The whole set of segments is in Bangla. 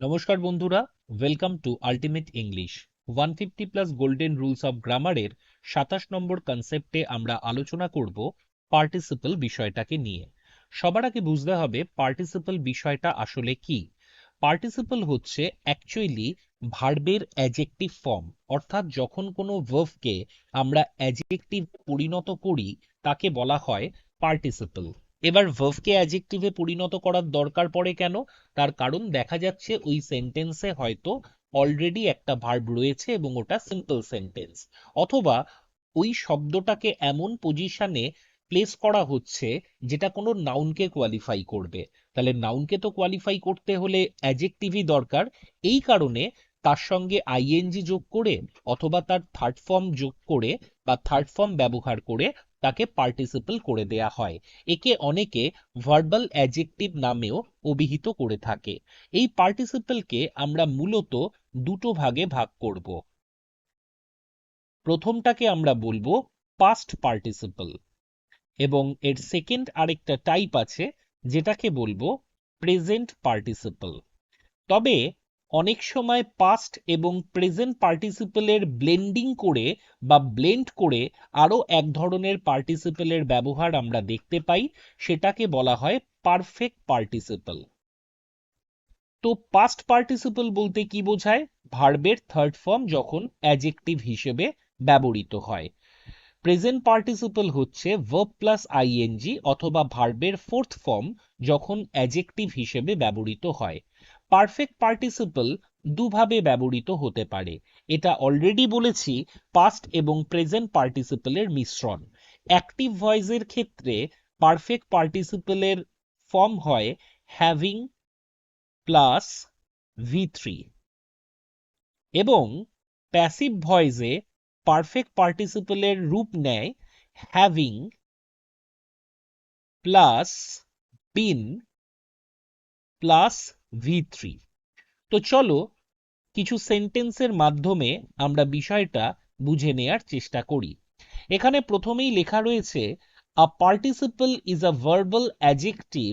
নমস্কার বন্ধুরা welcome to ultimate English one fifty plus golden rules of গ্রামারের সাতাশ নম্বর কনসেপ্টে আমরা আলোচনা করব পার্টিসিপল বিষয়টাকে নিয়ে। সবার আগে বুঝতে হবে পার্টিসিপল বিষয়টা আসলে কি। পার্টিসিপল হচ্ছে অ্যাকচুয়ালি ভার্বের অ্যাজেক্টিভ ফর্ম অর্থাৎ যখন কোনো ভার্ভকে আমরা অ্যাজেক্টিভ পরিণত করি, তাকে বলা হয় পার্টিসিপল এবার ভার্ভকে অ্যাজেক্টিভে পরিণত করার দরকার পড়ে কেন? তার কারণ দেখা যাচ্ছে ওই সেন্টেন্সে হয়তো অলরেডি একটা ভার্ব রয়েছে এবং ওটা সিম্পল সেন্টেন্স অথবা ওই শব্দটাকে এমন পজিশনে প্লেস করা হচ্ছে যেটা কোনো নাউনকে কোয়ালিফাই করবে। তাহলে নাউনকে তো কোয়ালিফাই করতে হলে অ্যাজেক্টিভই দরকার। এই কারণে তার সঙ্গে আইএনজি যোগ করে অথবা তার থার্ড ফর্ম যোগ করে বা থার্ড ফর্ম ব্যবহার করে তাকে পার্টিসিপল করে দেয়া হয়। একে অনেকে ভার্বাল অ্যাজেক্টিভ নামেও অভিহিত করে থাকে। এই পার্টিসিপলকে আমরা মূলত দুটো ভাগে ভাগ করব। প্রথমটাকে আমরা বলব পাস্ট পার্টিসিপল এবং এর সেকেন্ড আরেকটা টাইপ আছে, যেটাকে বলব প্রেজেন্ট পার্টিসিপল তবে অনেক সময় পাস্ট এবং প্রেজেন্ট পার্টিসিপলের ব্লেন্ডিং করে বা ব্লেন্ড করে আরও এক ধরনের পার্টিসিপলের ব্যবহার আমরা দেখতে পাই, সেটাকে বলা হয় পারফেক্ট পার্টিসিপল তো পাস্ট পার্টিসিপল বলতে কি বোঝায়? ভার্বের থার্ড ফর্ম যখন অ্যাজেক্টিভ হিসেবে ব্যবহৃত হয়। প্রেজেন্ট পার্টিসিপল হচ্ছে ভার্ব প্লাস আইএনজি অথবা ভার্বের ফোর্থ ফর্ম যখন অ্যাজেক্টিভ হিসেবে ব্যবহৃত হয়। পারফেক্ট পার্টিসিপল দুভাবে ব্যবহৃত হতে পারে। এটা অলরেডি বলেছি পাস্ট এবং প্রেজেন্ট পার্টিসিপলের মিশ্রণ। অ্যাক্টিভ ভয়েসের ক্ষেত্রে পারফেক্ট পার্টিসিপলের ফর্ম হয় হ্যাভিং প্লাস ভি থ্রি এবং প্যাসিভ ভয়েসে পারফেক্ট পার্টিসিপলের রূপ নেয় having plus been plus V three তো চলো কিছু সেন্টেন্সের মাধ্যমে আমরা বিষয়টা বুঝে নেয়ার চেষ্টা করি। এখানে প্রথমেই লেখা রয়েছে a participle is a verbal adjective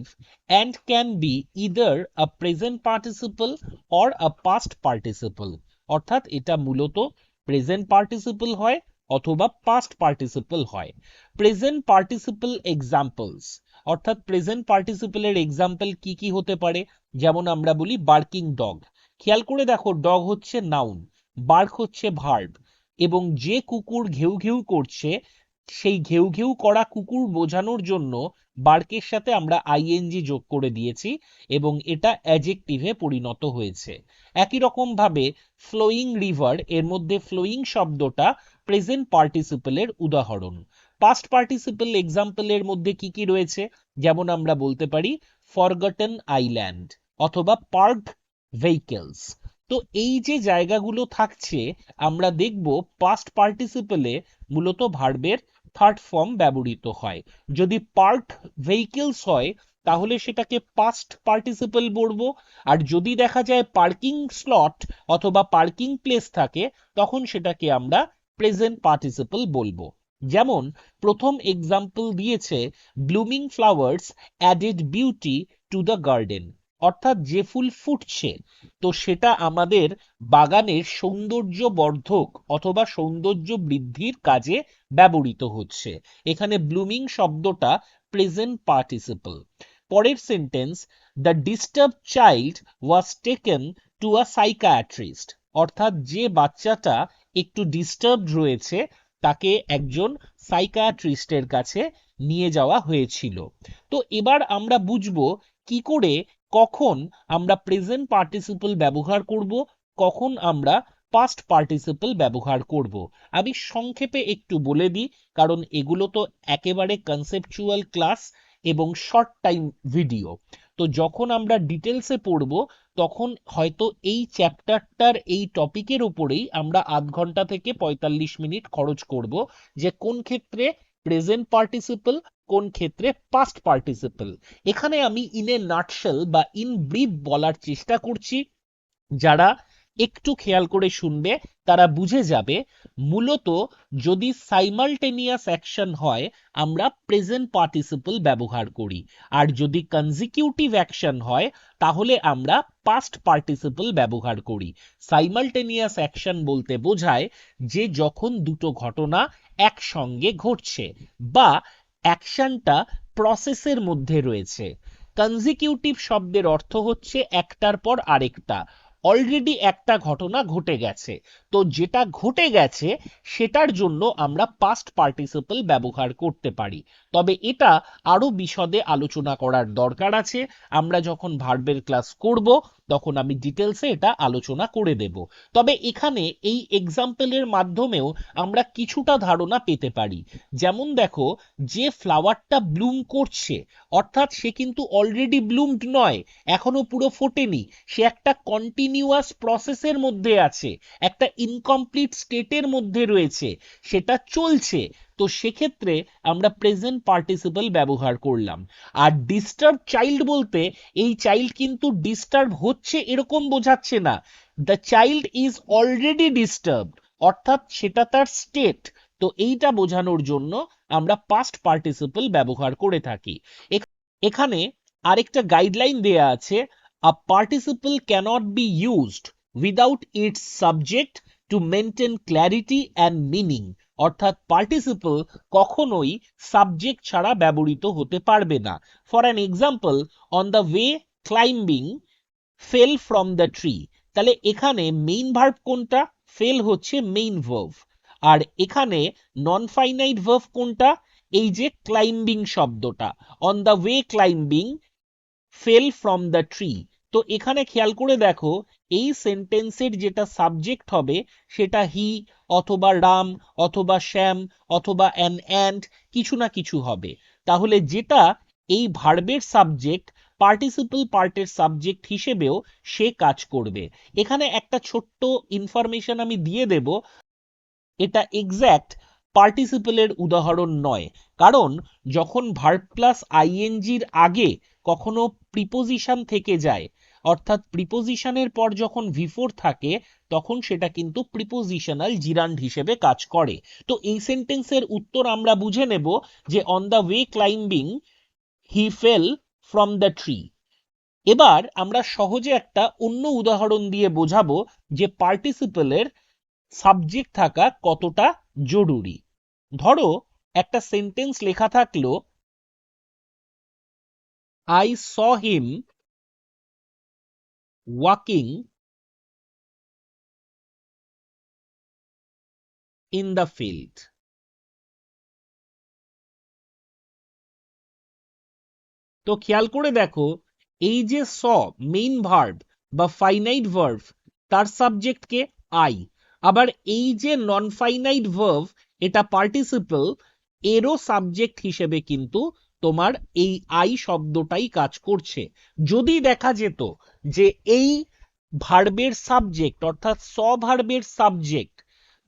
and can be either a present participle or a past participle অর্থাৎ এটা মূলত প্রেজেন্ট পার্টিসিপল হয় অথবা পাস্ট পার্টিসিপল হয়। প্রেজেন্ট পার্টিসিপল এক্সাম্পলস অর্থাৎ প্রেজেন্ট পার্টিসিপলের এক্সাম্পল কি কি হতে পারে? যেমন আমরা বলি বার্কিং ডগ খেয়াল করে দেখো ডগ হচ্ছে নাউন বার্ক হচ্ছে ভার্ব এবং যে কুকুর ঘেউ ঘেউ করছে, সেই ঘেউ ঘেউ করা কুকুর বোঝানোর জন্য বার্কের সাথে আমরা আইএনজি যোগ করে দিয়েছি, এবং এটা অ্যাজেক্টিভে পরিণত হয়েছে। একই রকম ভাবে ফ্লোয়িং রিভার এর মধ্যে ফ্লোয়িং শব্দটা প্রেজেন্ট পার্টিসিপলের উদাহরণ। পাস্ট পার্টিসিপল এক্সাম্পলের মধ্যে কি কি রয়েছে? যেমন আমরা বলতে পারি ফরগটন আইল্যান্ড অথবা পার্ক ভেহিকেলস তো এই যে জায়গাগুলো থাকছে, আমরা দেখব পাস্ট পার্টিসিপলে মূলত ভার্বের থার্ড ফর্ম ব্যবহৃত হয়। যদি পার্ক ভেহিকেলস হয়, তাহলে সেটাকে পাস্ট পার্টিসিপল বলব। আর যদি দেখা যায় পার্কিং স্লট অথবা পার্কিং প্লেস থাকে, তখন সেটাকে আমরা প্রেজেন্ট পার্টিসিপল বলব। যেমন, প্রথম এক্সাম্পল দিয়েছে blooming flowers added beauty to the garden অর্থাৎ যে ফুল ফুটছে, তো সেটা আমাদের বাগানের সৌন্দর্য বর্ধক অথবা সৌন্দর্য বৃদ্ধির কাজে ব্যবহৃত হচ্ছে। এখানে ব্লুমিং শব্দটা প্রেজেন্ট পার্টিসিপল পরের sentence the disturb child was taken to a psychiatrist অর্থাৎ যে বাচ্চাটা একটু ডিস্টার্বড রয়েছে তাকে একজন সাইকায়াট্রিস্টের কাছে নিয়ে যাওয়া হয়েছিল। তো এবার আমরা বুঝব কি করে, কখন আমরা প্রেজেন্ট পার্টিসিপল ব্যবহার করব, কখন আমরা পাস্ট পার্টিসিপল ব্যবহার করব। আমি সংক্ষেপে একটু বলে দিই, কারণ এগুলো তো একেবারে কনসেপচুয়াল ক্লাস এবং শর্ট টাইম ভিডিও তো যখন আমরা ডিটেলসে পড়ব, তখন হয়তো এই চ্যাপ্টারটার এই টপিকের উপরেই আমরা আধ ঘণ্টা থেকে পঁয়তাল্লিশ মিনিট খরচ করব যে কোন ক্ষেত্রে প্রেজেন্ট পার্টিসিপল কোন ক্ষেত্রে পাস্ট পার্টিসিপল এখানে আমি ইন এ নাটশেল বা ইন ব্রিফ বলার চেষ্টা করছি। যারা একটু খেয়াল করে শুনবে, তারা বুঝে যাবে। মূলত যদি সাইমালটেনিয়াস অ্যাকশন হয়, আমরা প্রেজেন্ট পার্টিসিপল ব্যবহার করি। আর যদি কনজিকিউটিভ অ্যাকশন হয়, তাহলে আমরা পাস্ট পার্টিসিপল ব্যবহার করি। সাইমালটেনিয়াস অ্যাকশন বলতে বোঝায় যে যখন দুটো ঘটনা একসঙ্গে ঘটছে বা অ্যাকশনটা প্রসেসের মধ্যে রয়েছে। কনজিকিউটিভ শব্দের অর্থ হচ্ছে একটার পর আরেকটা। অলরেডি একটা ঘটনা ঘটে গেছে। তো যেটা ঘটে গেছে, সেটার জন্য আমরা পাস্ট পার্টিসিপল ব্যবহার করতে পারি। তবে এটা আরও বিশদে আলোচনা করার দরকার আছে। আমরা যখন ভার্বের ক্লাস করব তখন আমি ডিটেলসে এটা আলোচনা করে দেব। তবে এখানে এই এক্সাম্পলের মাধ্যমেও আমরা কিছুটা ধারণা পেতে পারি। যেমন দেখো, যে ফ্লাওয়ারটা ব্লুম করছে, অর্থাৎ সে কিন্তু অলরেডি ব্লুমড নয়, এখনও পুরো ফোটেনি। সে একটা কন্টিনিউয়াস প্রসেসের মধ্যে আছে, একটা ইনকমপ্লিট স্টেটের মধ্যে রয়েছে, সেটা চলছে। তো সেক্ষেত্রে আমরা প্রেজেন্ট পার্টিসিপল ব্যবহার করলাম। আর ডিস্টার্ব চাইল্ড বলতে এই চাইল্ড কিন্তু ডিস্টার্ব হচ্ছে এরকম বোঝাচ্ছে না। The child is already disturb অর্থাৎ সেটা তার স্টেট তো এইটা বোঝানোর জন্য আমরা পাস্ট পার্টিসিপল ব্যবহার করে থাকি। এখানে আরেকটা গাইডলাইন দেয়া আছে a participle cannot be used without its subject to maintain clarity and meaning অর্থাৎ পার্টিসিপল কখনোই সাবজেক্ট ছাড়া ব্যবহৃত হতে পারবে না। For an example on the way climbing fell from the tree তাহলে এখানে মেইন ভার্ব কোনটা? ফেল হচ্ছে মেইন ভার্ভ আর এখানে নন ফাইনাইট ভার্ভ কোনটা? এই যে ক্লাইম্বিং শব্দটা। On the way climbing fell from the tree তো এখানে খেয়াল করে দেখো, এই সেন্টেন্সের যেটা সাবজেক্ট হবে, সেটা হি অথবা রাম, অথবা শ্যাম, অথবা অ্যান অ্যান্ড কিছু না কিছু হবে। তাহলে যেটা এই ভার্বের সাবজেক্ট পার্টিসিপল পার্টের সাবজেক্ট হিসেবেও সে কাজ করবে। এখানে একটা ছোট্ট ইনফরমেশন আমি দিয়ে দেব। এটা এক্স্যাক্ট পার্টিসিপলের উদাহরণ নয়। কারণ যখন ভার্ব প্লাস আইএনজির আগে কখনো প্রিপোজিশন থেকে যায়, অর্থাৎ প্রিপোজিশনের পর যখন ভিফোর থাকে তখন সেটা কিন্তু প্রিপোজিশনাল জিরান্ড হিসেবে কাজ করে। তো এই সেন্টেন্সের উত্তর আমরা বুঝে নেব যে on the way climbing he fell from the tree এবার আমরা সহজে একটা অন্য উদাহরণ দিয়ে বোঝাবো যে পার্টিসিপলের সাবজেক্ট থাকা কতটা জরুরি। ধরো, একটা সেন্টেন্স লেখা থাকল I saw him walking in the field তো খেয়াল করে দেখো, এই যে স মেইন ভার্ব বা ফাইনাইট ভার্ভ তার সাবজেক্ট আই আবার এই যে নন ফাইনাইট ভার্ভ এটা পার্টিসিপল এরও সাবজেক্ট হিসেবে কিন্তু তোমার এই আই শব্দটাই কাজ করছে। যদি দেখা যেত যে এই ভার্বের সাবজেক্ট অর্থাৎ স ভার্বের সাবজেক্ট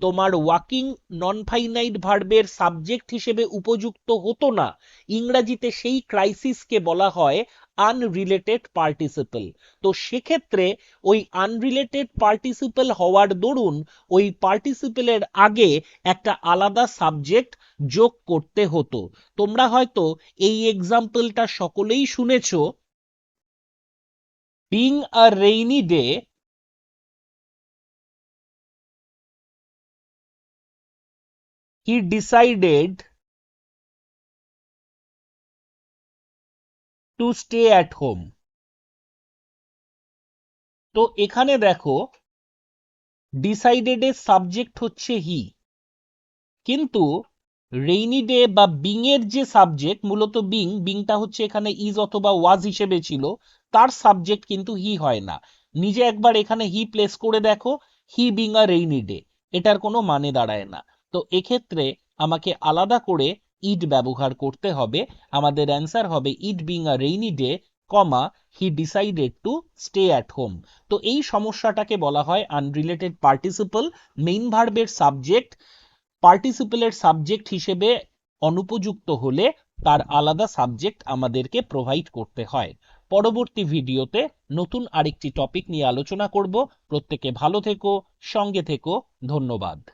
তোমার ওয়াকিং নন ফাইনাইট ভার্বের সাবজেক্ট হিসেবে উপযুক্ত হতো না। ইংরাজিতে সেই ক্রাইসিসকে বলা হয় আনরিলেটেড পার্টিসিপল তো সেক্ষেত্রে ওই আনরিলেটেড পার্টিসিপল হওয়ার দরুন ওই পার্টিসিপলের আগে একটা আলাদা সাবজেক্ট যোগ করতে হতো। তোমরা হয়তো এই এক্সাম্পলটা সকলেই শুনেছ। Being a rainy day he decided to stay at home. তো এখানে দেখো ডিসাইডেড এর সাবজেক্ট হচ্ছে হি কিন্তু রেইনি ডে বা বিং এর যে সাবজেক্ট মূলত বিং বিংটা হচ্ছে এখানে ইজ অথবা ওয়াজ হিসেবে ছিল, তার সাবজেক্ট কিন্তু হি হয় না। নিজে একবার এখানে হি প্লেস করে দেখো he being a rainy day এটার কোনো মানে দাঁড়ায় না। তো এক্ষেত্রে আমাকে আলাদা করে ইট ব্যবহার করতে হবে। আমাদের অ্যান্সার হবে it being a rainy day, comma, he decided to stay at home. তো এই সমস্যাটাকে বলা হয় আনরিলেটেড পার্টিসিপল, মেইন ভার্বের সাবজেক্ট, পার্টিসিপলের সাবজেক্ট হিসেবে অনুপযুক্ত হলে তার আলাদা সাবজেক্ট আমাদেরকে প্রোভাইড করতে হয়। পরবর্তী ভিডিওতে নতুন আরেকটি টপিক নিয়ে আলোচনা করব। প্রত্যেকে ভালো থেকো, সঙ্গে থেকো, ধন্যবাদ।